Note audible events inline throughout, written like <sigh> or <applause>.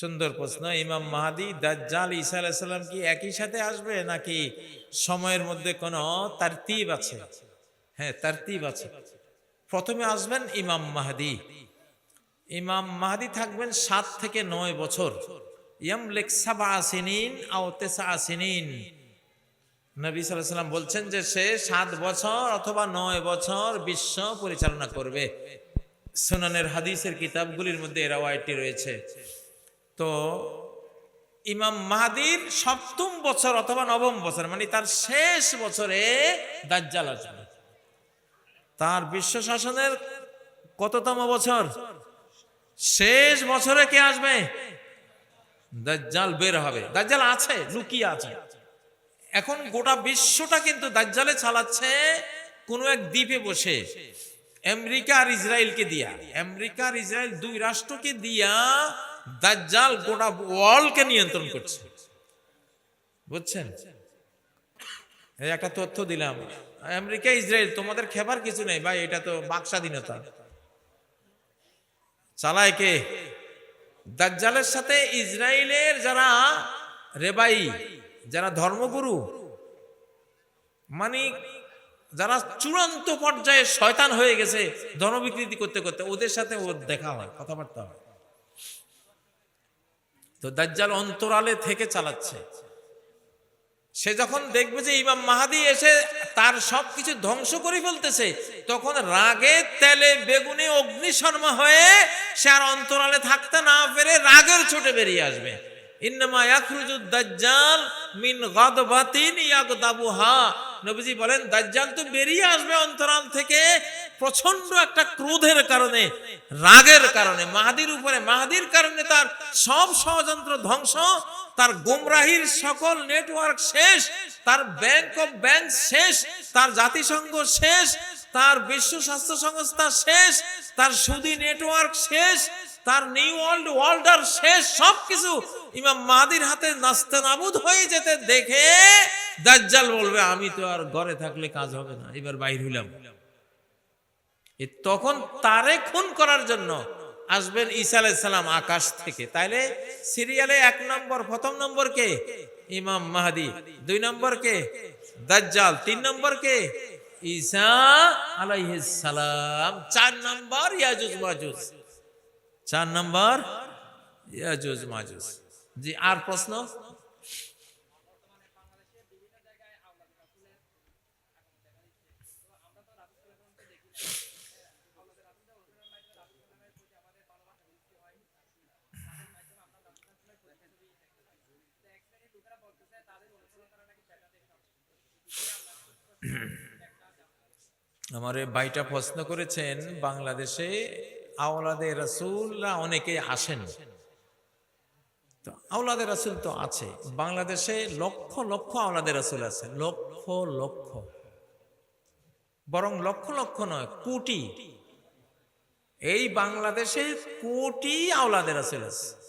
সুন্দর প্রশ্ন। ইমাম মাহাদি, দাজ্জাল ঈসা আলাইসাল্লাম কি একই সাথে আসবে নাকি সময়ের মধ্যে কোনো তারতিব আছে? হ্যাঁ তারতিব আছে। প্রথমে আসবেন ইমাম মাহাদি। ইমাম মাহাদি থাকবেন সাত থেকে নয় বছর। ইয়াম লেক সাবা আসিনিন আও তেসা আসিনিন নবী সাল্লাম বলছেন যে সে সাত বছর অথবা নয় বছর বিশ্ব পরিচালনা করবে। সুনানের হাদিসের কিতাবগুলির মধ্যে এরাওয়াইটি রয়েছে। তো ইমাম মাহাদির সপ্তম বছর অথবা নবম বছর মানে তার শেষ বছরে দাজ্জাল আসবে। তার বিশ্ব শাসনের কততম বছর? শেষ বছরে কে আসবে? দাজ্জাল বের হবে। দাজ্জাল আছে, লুকিয়ে আছে। এখন গোটা বিশ্বটা কিন্তু দাজ্জালে চালাচ্ছে কোনো এক দ্বীপে বসে। আমেরিকা আর ইসরায়েলকে দিয়া। আমেরিকা আর ইসরায়েল দুই রাষ্ট্রকে দিয়া দাজ্জাল গোটা ওয়ার্ল্ডকে নিয়ন্ত্রণ করছে। বুঝছেন? একটা তথ্য দিলাম। আমেরিকা, ইসরায়েল, তোমাদের খেবার কিছু নেই ভাই, এটা তো বাক স্বাধীনতা। চালায় কে? দাজ্জালের সাথে ইসরায়েলের যারা রেবাই, যারা ধর্মগুরু মানে যারা চূড়ান্ত পর্যায়ে শয়তান হয়ে গেছে ধর্মবিকৃতি করতে করতে, ওদের সাথে ওর দেখা হয়, কথাবার্তা হয়। তো দাজ্জাল অন্তরালে থেকে চালাচ্ছে। সে যখন দেখবে যে ইমাম মাহাদি এসে তার সবকিছু ধ্বংস করে ফেলতেছে, তখন রাগে তেলে বেগুনে অগ্নিশর্মা হয়ে সে আর অন্তরালে থাকতে না পেরে রাগের ছোটে বেরিয়ে আসবে। দাজ্জাল মিন বলেন, দাজ্জাল তো বেরিয়ে আসবে অন্তরাল থেকে প্রচণ্ড একটা ক্রোধের কারণে, রাগের কারণে, মাহাদির উপরে, মাহাদির কারণে তার সব ষড়যন্ত্র ধ্বংস, তার গুমরাহির সকল নেটওয়ার্ক শেষ, তার ব্যাংক অফ ব্যাংক শেষ, তার জাতিসংঘ শেষ, তার বিশ্ব স্বাস্থ্য সংস্থা শেষ, তার সুদী নেটওয়ার্ক শেষ, তার নিউ ওয়ার্ল্ড ওয়ার্ল্ডার শেষ, সবকিছু ইমাম মাহাদির হাতে নাস্তে নাবুদ হয়ে যেতে দেখে দাজ্জাল বলবে, আমি তো আর ঘরে থাকলে কাজ হবে না, এবার বাইর হইলাম। তখন তারে খুন করার জন্য আসবেন ঈসা আলাইসালাম আকাশ থেকে। তাইলে সিরিয়ালে এক নম্বর, প্রথম নম্বর কে? ইমাম মাহাদি। দুই নম্বর কে? দাজ্জাল। তিন নম্বর কে? ঈসা সালাম চার নম্বর ইয়াজুজ মাজুজ। চার নম্বর ইয়াজুজ মাজুজ। জি, আর প্রশ্ন? <clears throat> আমার ভাইটা প্রশ্ন করেছেন, বাংলাদেশে আওলাদে রাসুলরা অনেকে আসেন। তো আওলাদে রাসুল তো আছে, বাংলাদেশে লক্ষ লক্ষ আওলাদে রাসুল আছে, লক্ষ লক্ষ। বরং লক্ষ লক্ষ নয়, কোটি। এই বাংলাদেশে কোটি আওলাদের রাসুল আছে।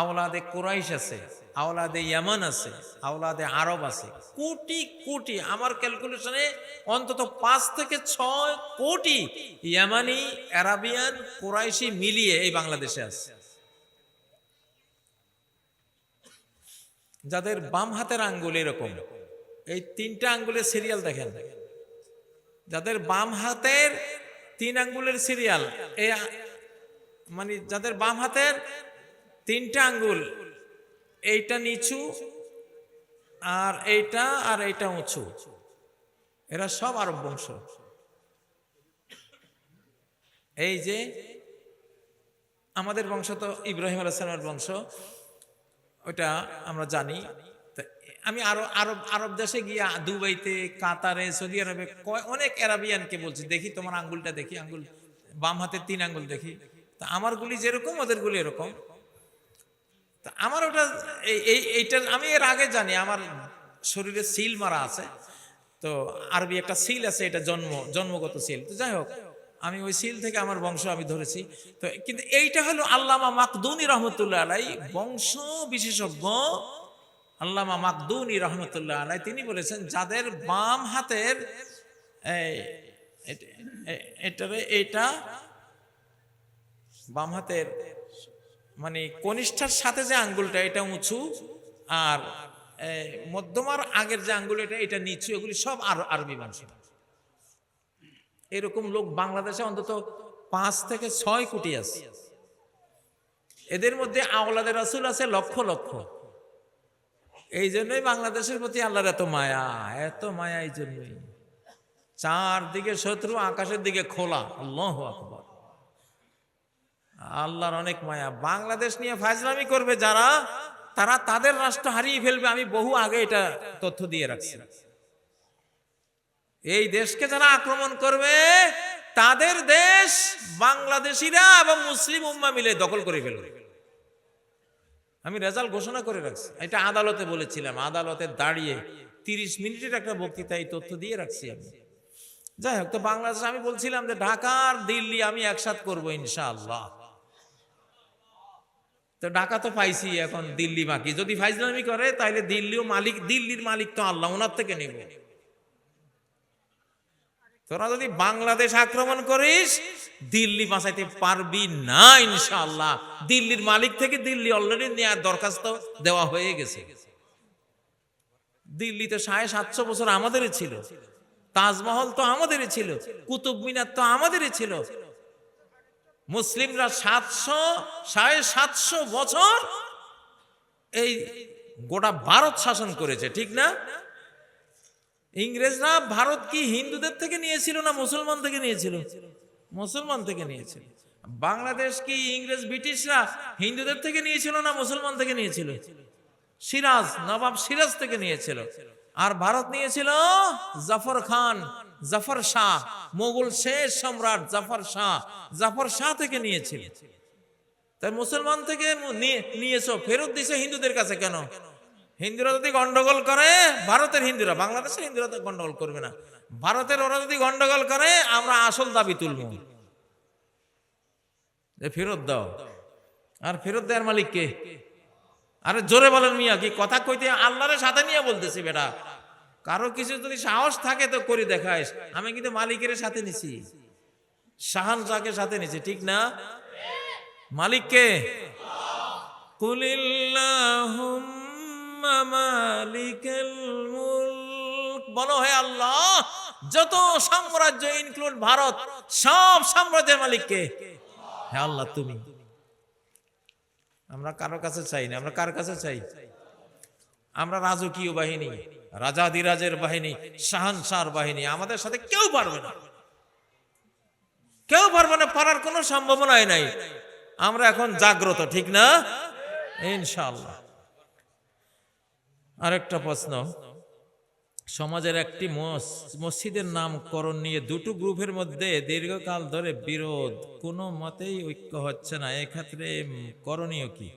আওলাদে কুরাইশ আছে, আওলাদে ইয়ামান আছে, আওলাদে আরব আছে। কোটি কোটি, আমার ক্যালকুলেশনে অন্তত পাঁচ থেকে ছয় কোটি ইয়ামানি অ্যারাবিয়ান কুরাইশি মিলিয়ে এই বাংলাদেশে আছে। যাদের বাম হাতের আঙ্গুল এরকম, এই তিনটা আঙ্গুলের সিরিয়াল দেখেন। যাদের বাম হাতের তিন আঙ্গুলের সিরিয়াল এই মানে যাদের বাম হাতের তিনটা আঙ্গুল, এইটা নিচু আর এইটা আর এইটা উঁচু। এরা সব আরব বংশ এই যে আমাদের বংশ তো ইব্রাহিম আলাইসালামের বংশ ওটা আমরা জানি। আমি আরও আরব আরব দেশে গিয়ে দুবাইতে, কাতারে, সৌদি আরবে অনেক অ্যারাবিয়ানকে বলছি, দেখি তোমার আঙ্গুলটা দেখি, আঙ্গুল বাম হাতে তিন আঙ্গুল দেখি। তা আমার গুলি যেরকম, ওদের গুলি এরকম। তা আমার ওটা এই এই এইটার আমি এর আগে জানি, আমার শরীরে সিল মারা আছে। তো আরবি একটা সিল আছে, এটা জন্ম, জন্মগত সিল। তো যাই হোক, আমি ওই সিল থেকে আমার বংশ আমি ধরেছি। তো কিন্তু এইটা হলো আল্লামা মাকদুনি রহমতুল্লাহ আলাই, বংশ বিশেষজ্ঞ আল্লামা মাকদুনি রহমতুল্লাহ আলাই। তিনি বলেছেন, যাদের বাম হাতের এটা বাম হাতের মানে কনিষ্ঠার সাথে যে আঙ্গুলটা, এটা উঁচু আর মধ্যমার আগের যে আঙ্গুল, এটা এটা নিচু, এগুলি সব আর, আরবি ভাষা। এরকম লোক বাংলাদেশে অন্তত পাঁচ থেকে ছয় কোটি আছে। এদের মধ্যে আওলাদের রাসুল আছে লক্ষ লক্ষ। এই জন্যই বাংলাদেশের প্রতি আল্লাহর এত মায়া এত মায়া এই জন্যই চারদিকে শত্রু, আকাশের দিকে খোলা। আল্লাহ আকবর। আল্লাহর অনেক মায়া। বাংলাদেশ নিয়ে ফাজলামি করবে যারা, তারা তাদের রাষ্ট্র হারিয়ে ফেলবে, আমি বহু আগে এটা তথ্য দিয়ে রাখছি। এই দেশকে যারা আক্রমণ করবে, তাদের দেশ বাংলাদেশিরা এবং মুসলিম উম্মা মিলে দখল করে ফেলবে। আমি রেজাল্ট ঘোষণা করে রাখছি। এটা আদালতে বলেছিলাম, আদালতে দাঁড়িয়ে তিরিশ মিনিটের একটা বক্তৃতা এই তথ্য দিয়ে রাখছি আমি। যাই হোক, তো বাংলাদেশ, আমি বলছিলাম যে ঢাকার দিল্লি আমি একসাথ করব ইনশাআল্লাহ। তো ঢাকা তো পাইছি এখন দিল্লি বাকি। যদি ফাইজলামি করে তাহলে দিল্লিও মালিক দিল্লির মালিক তো আল্লাহ ওনার থেকে নেব। তোরা যদি বাংলাদেশ আক্রমণ করিস, দিল্লি বাঁচাইতে পারবি না, ইনশাআল্লাহ। দিল্লির মালিক থেকে দিল্লি অলরেডি নেওয়ার দরখাস্ত দেওয়া হয়ে গেছে। দিল্লি তো সাড়ে সাতশো বছর আমাদেরই ছিল। তাজমহল তো আমাদেরই ছিল। কুতুব মিনার তো আমাদেরই ছিল। মুসলিমরা সাতশো, সাড়ে সাতশো বছর এই গোটা ভারত শাসন করেছে, ঠিক না? ইংরেজরা ভারত কি হিন্দুদের থেকে নিয়েছিল না মুসলমান থেকে নিয়েছিল? মুসলমান থেকে নিয়েছিল। বাংলাদেশ কি ইংরেজ, ব্রিটিশরা হিন্দুদের থেকে নিয়েছিল না মুসলমান থেকে নিয়েছিল? সিরাজ, নবাব সিরাজ থেকে নিয়েছিল। আর ভারত নিয়েছিল জাফর খান। জাফর শাহ, মোগল শেষ সম্রাট জাফর শাহ জাফর শাহ থেকে নিয়েছিল। তাই মুসলমান থেকে নিয়েছো, ফেরত দিছে হিন্দুদের কাছে কেন? হিন্দুরা যদি গন্ডগোল করে, ভারতের হিন্দুরা, বাংলাদেশের হিন্দুরা তো গন্ডগোল করবে না। ভারতের ওরা যদি গন্ডগোল করে, আমরা আসল দাবি তুলব। ফেরত দাও। আর ফেরত দেওয়ার মালিক কে? আরে জোরে বলেন মিয়া, কি কথা কইতে আল্লাহরের সাথে নিয়ে বলতেছি বেটা। কারও কিছু যদি সাহস থাকে তো করে দেখাইস আমি কিন্তু মালিকের সাথে নিছি। শাহান শাহকে সাথে নিছি, ঠিক না? মালিককে? বলো হে আল্লাহ, যত সাম্রাজ্য ইনক্লুড ভারত, সব সাম্রাজ্যের মালিককে? হে আল্লাহ, তুমি। আমরা কারও কাছে চাই না, আমরা কার কাছে চাই? আমরা রাজকীয় বাহিনী রাজাদিরাজের বাহিনী শাহানশার বাহিনী, আমাদের সাথে কেউ পারবে না। কেউ পারবে না, পারার কোনো সম্ভাবনাই নাই। আমরা এখন জাগ্রত, ঠিক না? ইনশাআল্লাহ। আরেকটা প্রশ্ন। সমাজের একটি মস- মসজিদের নামকরণ নিয়ে দুটো গ্রুপের মধ্যে দীর্ঘকাল ধরে বিরোধ, কোনো মতেই ঐক্য হচ্ছে না। এক্ষেত্রে করণীয় কি?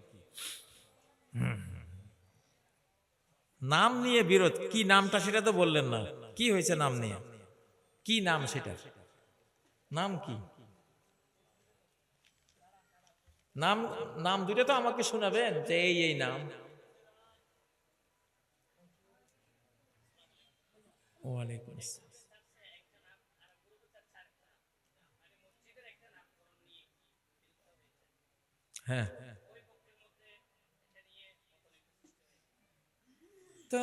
হুম। নাম নিয়ে বিরোধ। কি নামটা সেটা তো বললেন না। কি হয়েছে নাম নিয়ে? কি নাম সেটা? নাম কি? নাম নাম দুটো তো আমাকে শোনাবেন যে এই এই নাম। ওয়ালাইকুম হ্যাঁ। তো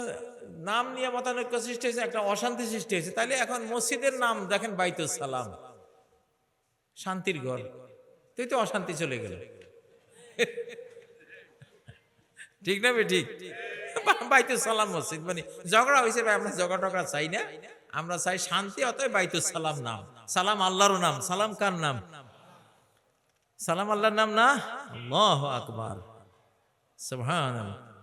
নাম নিয়ে মতানৈক্য সৃষ্টি হয়েছে, একটা অশান্তি সৃষ্টি হয়েছে। তাহলে এখন মসজিদের নাম দেখেন বাইতুল সালাম। শান্তির ঘর। তুই তো অশান্তি চলে গেল। ঠিক না ঠিক বাইতুল সালাম মসজিদ মানে ঝগড়া হয়েছে, ভাই, আমরা ঝগড়া টগড়া চাই না। আমরা চাই শান্তি, অতএব বাইতুল সালাম নাম। সালাম আল্লাহর নাম। সালাম কার নাম? সালাম আল্লাহর নাম না? আল্লাহ আকবার। সুবহানাল্লাহ।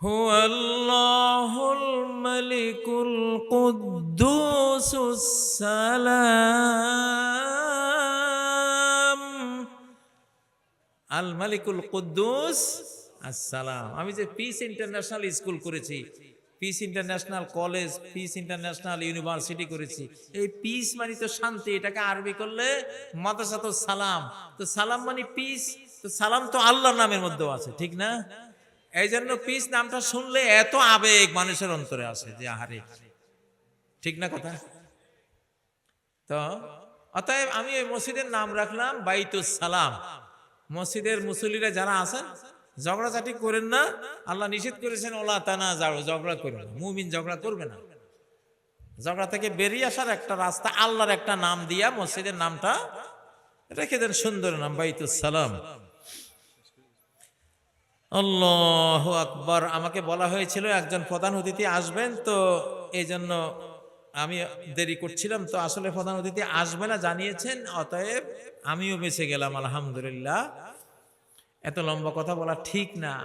هو الله الملك القدوس السلام আল মালিকুল কুদ্দুস আসসালাম আমি যে পিস ইন্টারন্যাশনাল স্কুল করেছি peace international college peace international university করেছি এই পিস মানে তো শান্তি এটাকে আরবি করলে মাদ্রাসা তো সালাম তো সালাম মানে পিস তো সালাম তো আল্লাহর নামের মধ্যেও আছে ঠিক না এই জন্য পিস নামটা শুনলে এত আবেগ মানুষের অন্তরে আসে যে, আহারে, ঠিক না কথা? তো, অতএব আমি ওই মসজিদের নাম রাখলাম বাইতুস সালাম। মসজিদের মুসল্লিরা যারা আছেন, ঝগড়াঝাটি করেন না। আল্লাহ নিষেধ করেছেন, ওলা তানা যাও, ঝগড়া করবে না। মুমিন ঝগড়া করবে না। ঝগড়া থেকে বেরিয়ে আসার একটা রাস্তা, আল্লাহর একটা নাম দিয়া মসজিদের নামটা রেখে দেন সুন্দর নাম, বাইতুস সালাম। আল্লাহ আকবর। আমাকে বলা হয়েছিল, একজন প্রধান অতিথি আসবেন, তো এই জন্য আমি দেরি করছিলাম। তো আসলে প্রধান অতিথি আসবে না, জানিয়েছেন, অতএব আমিও বেঁচে গেলাম, আলহামদুলিল্লাহ। এত লম্বা কথা বলা ঠিক না।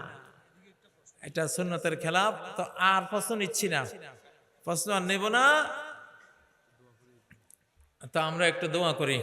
এটা সুন্নতের খেলাফ, তো আর প্রশ্ন নিচ্ছি না। প্রশ্ন আর নেব না। তো আমরা একটু দোয়া করি।